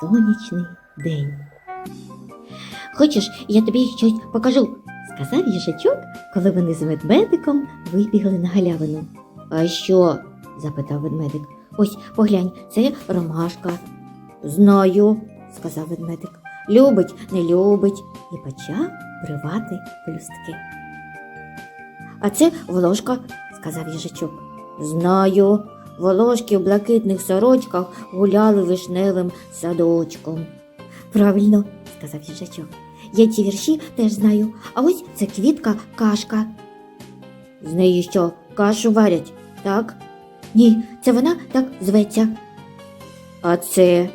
сонячний день. Хочеш, я тобі щось покажу, сказав їжачок, коли вони з ведмедиком вибігли на галявину. А що? запитав ведмедик. Ось поглянь, це ромашка. Знаю, сказав ведмедик. Любить, не любить, і почав бривати пелюстки. А це волошка, сказав їжачок. Знаю. Волошки в блакитних сорочках гуляли вишневим садочком. Правильно, сказав їжачок. Я ці вірші теж знаю, а ось це квітка кашка. З неї що, кашу варять, так? Ні, це вона так зветься. А це?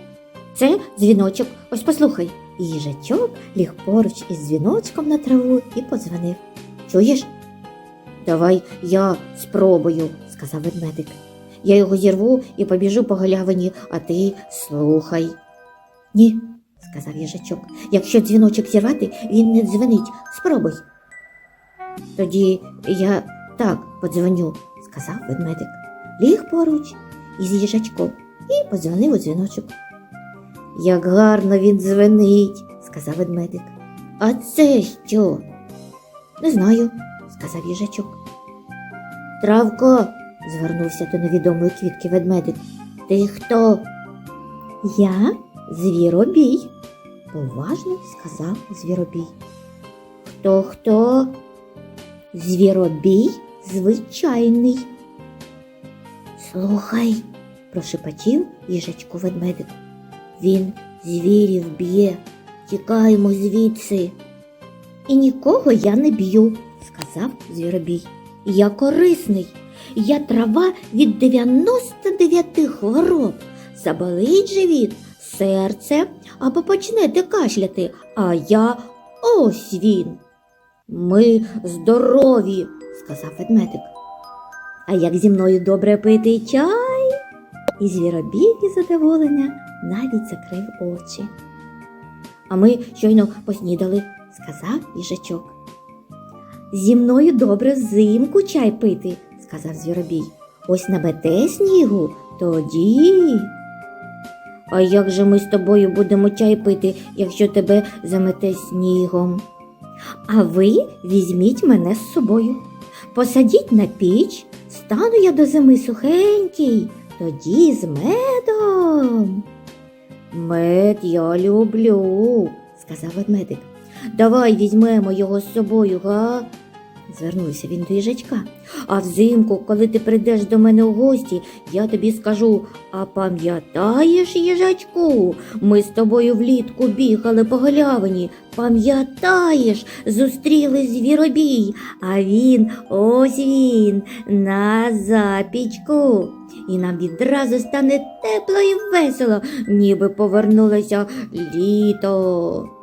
Це дзвіночок. Ось послухай. Їжачок ліг поруч із дзвіночком на траву і подзвонив. Чуєш? Давай я спробую, сказав ведмедик. Я його зірву і побіжу по галявині, а ти слухай. Ні, сказав їжачок. Якщо дзвіночок зірвати, він не дзвонить. Спробуй. Тоді я так подзвоню, сказав ведмедик. Ліг поруч із їжачком і подзвонив у дзвіночок. Як гарно він дзвенить, сказав ведмедик. А це що? Не знаю, сказав їжачок. Травко, звернувся до невідомої квітки ведмедик. Ти хто? Я звіробій, поважно сказав звіробій. Хто хто? Звіробій звичайний. Слухай, прошепотів їжачку ведмедик. Він звірів б'є, тікаємо звідси. І нікого я не б'ю, сказав звіробій. Я корисний. Я трава від 99 хвороб. Заболить живіт, серце або почнете кашляти, а я ось він. Ми здорові, сказав ведмедик. А як зі мною добре пити чай? І звіробій із задоволення навіть закрив очі. А ми щойно поснідали, сказав їжачок. Зі мною добре взимку чай пити, сказав звіробій. Ось набете снігу, тоді. А як же ми з тобою будемо чай пити, якщо тебе замете снігом? А ви візьміть мене з собою. Посадіть на піч, стану я до зими сухенький, тоді з медом. Мед я люблю, сказав ведмедик. Давай візьмемо його з собою, га? Звернувся він до їжачка. А взимку, коли ти прийдеш до мене у гості, я тобі скажу: а пам'ятаєш, їжачку, ми з тобою влітку бігали по галявині. Пам'ятаєш, зустріли звіробій, а він, ось він, на запічку. І нам відразу стане тепло і весело, ніби повернулося літо.